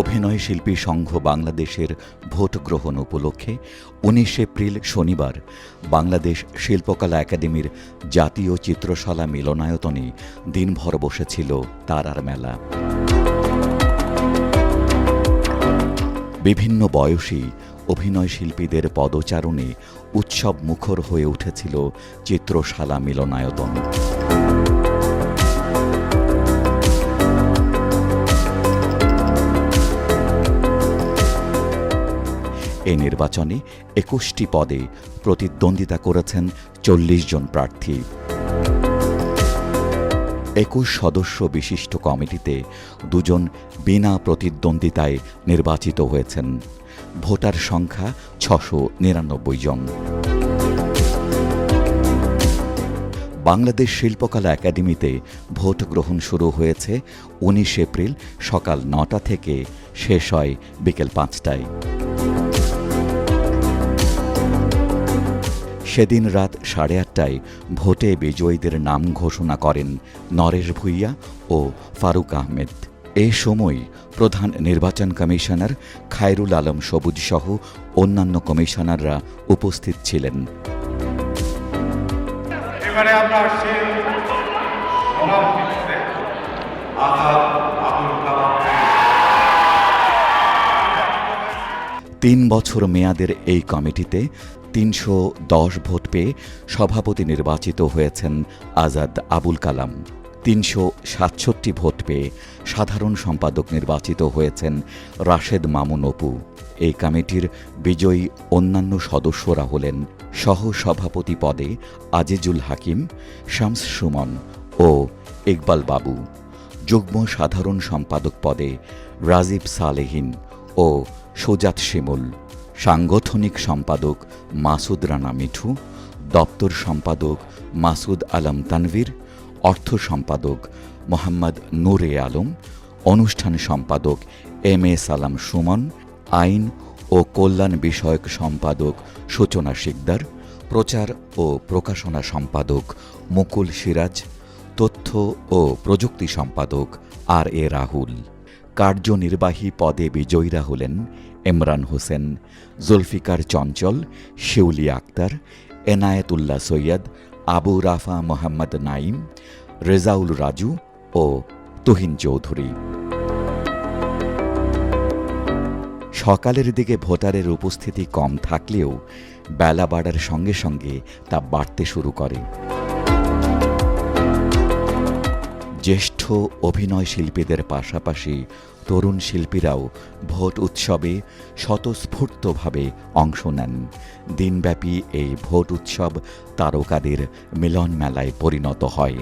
অভিনয় শিল্পী সংঘ বাংলাদেশের ভোট গ্রহণ উপলক্ষে উনিশ এপ্রিল শনিবার বাংলাদেশ শিল্পকলা একাডেমির জাতীয় চিত্রশালা মিলনায়তনে দিনভর বসেছিল তারার মেলা। বিভিন্ন বয়সী অভিনয় শিল্পীদের পদচারণে উৎসব মুখর হয়ে উঠেছিল চিত্রশালা মিলনায়তন। এই নির্বাচনে একুশটি পদে প্রতিদ্বন্দ্বিতা করেছেন চল্লিশ জন প্রার্থী। একুশ সদস্য বিশিষ্ট কমিটিতে দুজন বিনা প্রতিদ্বন্দ্বিতায় নির্বাচিত হয়েছেন। ভোটার সংখ্যা ছশো নিরানব্বই জন। বাংলাদেশ শিল্পকলা একাডেমিতে ভোট গ্রহণ শুরু হয়েছে উনিশ এপ্রিল সকাল নটা থেকে, শেষ হয় বিকেল পাঁচটায়। সেদিন রাত সাড়ে আটটায় ভোটে বিজয়ীদের নাম ঘোষণা করেন নরেশ ভুইয়া ও ফারুক আহমেদ। এ সময় প্রধান নির্বাচন কমিশনার খায়রুল আলম সবুজ সহ অন্যান্য কমিশনাররা উপস্থিত ছিলেন। আমরা তিন বছর মেয়াদের এই কমিটিতে তিনশো দশ ভোট পেয়ে সভাপতি নির্বাচিত হয়েছেন আজাদ আবুল কালাম। তিনশো সাতষট্টি ভোট পেয়ে সাধারণ সম্পাদক নির্বাচিত হয়েছেন রাশেদ মামুন অপু। এই কমিটির বিজয়ী অন্যান্য সদস্যরা হলেন সহ সভাপতি পদে আজিজুল হাকিম, শামস সুমন ও ইকবাল বাবু। যুগ্ম সাধারণ সম্পাদক পদে রাজীব সালেহিন ও সুজাত শিমুল। সাংগঠনিক সম্পাদক মাসুদ রানা মিঠু। দপ্তর সম্পাদক মাসুদ আলম তানভীর। অর্থ সম্পাদক মোহাম্মদ নূরে আলম। অনুষ্ঠান সম্পাদক এম এ সালাম সুমন। আইন ও কল্যাণ বিষয়ক সম্পাদক সূচনা শিকদার। প্রচার ও প্রকাশনা সম্পাদক মুকুল সিরাজ। তথ্য ও প্রযুক্তি সম্পাদক আর এ রাহুল। কার্যনির্বাহী পদে বিজয়ীরা হলেন ইমরান হোসেন, জুলফিকার চঞ্চল, শিউলি আক্তার, এনায়েতুল্লাহ সৈয়দ, আবু রাফা মোহাম্মদ নাইম রেজাউল রাজু ও তুহিন চৌধুরী। সকালের দিকে ভোটারের উপস্থিতি কম থাকলেও বেলা বাড়ার সঙ্গে সঙ্গে তা বাড়তে শুরু করে। জ্যেষ্ঠ অভিনয় শিল্পীদের পাশাপাশি তরুণ শিল্পীরাও ভোট উৎসবে স্বতঃস্ফূর্তভাবে অংশ নেন। দিনব্যাপী এই ভোট উৎসব তারকাদের মিলন মেলায় পরিণত হয়।